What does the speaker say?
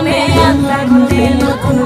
মনে আল্লাহ গুনে নতুন